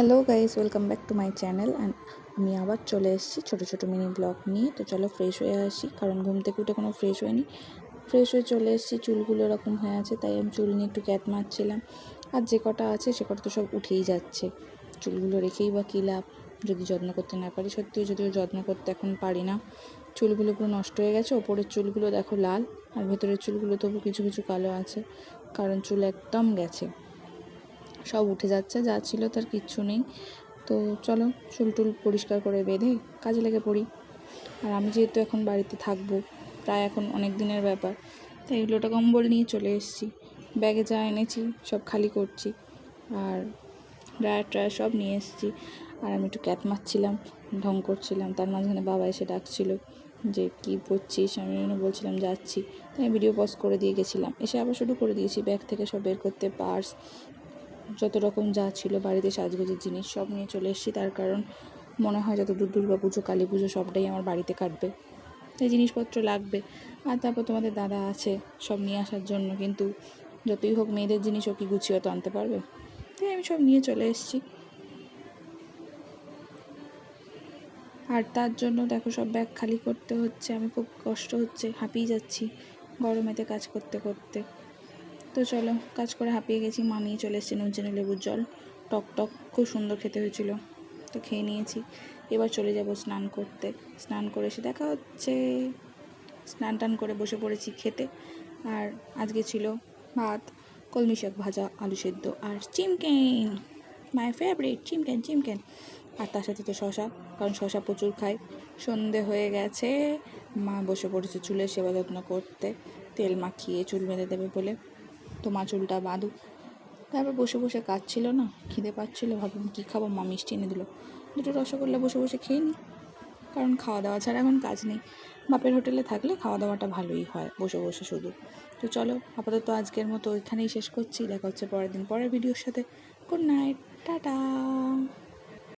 Hello guys welcome back to my channel and আমি আবার চলে এসেছি ছোটো ছোটো মিনি ব্লগ নিয়ে। তো চলো ফ্রেশ হয়ে আসি, কারণ ঘুম থেকে উঠে কোনো ফ্রেশ হয়নি। ফ্রেশ হয়ে চলে এসেছি, চুলগুলো এরকম হয়ে আছে, তাই আমি চুল নিয়ে একটু ক্যাট মারছিলাম। আর যে কটা আছে, সে কটা তো সব উঠেই যাচ্ছে। চুলগুলো রেখেই বা কী লাভ? যদি যত্ন করতে না পারি সত্যিও যদিও যত্ন করতে এখন পারি না। চুলগুলো পুরো নষ্ট হয়ে গেছে, ওপরের চুলগুলো দেখো লাল, আর ভেতরের চুলগুলো তবু কিছু কিছু কালো আছে, কারণ চুল একদম গেছে। সব উঠে যাচ্ছে, যা ছিল তার কিচ্ছু নেই। তো চলো চুল টুল পরিষ্কার করে বেঁধে কাজে লেগে পড়ি। আর আমি যেহেতু এখন বাড়িতে থাকব, প্রায় এখন অনেক দিনের ব্যাপার, তাই লোটা কম্বল নিয়ে চলে এসেছি। ব্যাগে যা এনেছি, সব খালি করছি। আর ড্রায়ার ট্রায়ার সব নিয়ে এসেছি। আর আমি একটু ক্যাট মারছিলাম, ঢং করছিলাম, তার মাঝখানে বাবা এসে ডাকছিল যে, কী পড়ছিস আমি জন্য বলছিলাম, যাচ্ছি। তাই ভিডিও পজ করে দিয়ে গেছিলাম। এসে আবার শুরু করে দিয়েছি, ব্যাগ থেকে সব বের করতে পার্স যত রকম যা ছিল বাড়িতে সাজগোজের জিনিস সব নিয়ে চলে এসেছি। তার কারণ মনে হয় যত দূর দুর্গা পুজো, কালী পুজো সবটাই আমার বাড়িতে কাটবে। তাই জিনিসপত্র লাগবে। আর তারপর তোমাদের দাদা আছে সব নিয়ে আসার জন্য। কিন্তু যতই হোক মেয়েদের জিনিস ও কি গুছিয়ে তো আনতে পারবে? তাই আমি সব নিয়ে চলে এসেছি। আর তার জন্য দেখো সব ব্যাগ খালি করতে হচ্ছে। আমি খুব কষ্ট হচ্ছে। হাঁপিয়ে যাচ্ছি। গরমেতে কাজ করতে করতে। তো চলো, কাজ করে হাঁপিয়ে গেছি। মা নিয়ে চলে এসেছে নুন চিনি লেবুর জল। টক টক, খুব সুন্দর খেতে হয়েছিল। তো খেয়ে নিয়েছি। এবার চলে যাব স্নান করতে। স্নান করে এসে দেখা হচ্ছে। স্নান টান করে বসে পড়েছি খেতে। আর আজকে ছিল ভাত, কলমি শাক ভাজা, আলু সেদ্ধ আর চিমকেন। My favourite চিমকেন চিমকেন। আর তার সাথে তো শশা, কারণ শশা প্রচুর খাই। সন্ধে হয়ে গেছে। মা বসে পড়েছে চুলের সেবা যত্ন করতে। তেল মাখিয়ে চুল বেঁধে দেবে বলে। তো মা চুলটা বাঁধুক। তারপর বসে বসে কাজ ছিল না, খিদে পাচ্ছিলো, ভাবলাম কী খাব, মা মিষ্টি এনে দিল। দুটো রসগোল্লা বসে বসে খেয়ে নিই কারণ খাওয়া দাওয়া ছাড়া এখন কাজ নেই। বাপের হোটেলে থাকলে খাওয়া দাওয়াটা ভালোই হয়, বসে বসে শুধু। তো চলো, আপাতত আজকের মতো ওইখানেই শেষ করছি। দেখা হচ্ছে পরের দিন পরের ভিডিওর সাথে। Good night tata.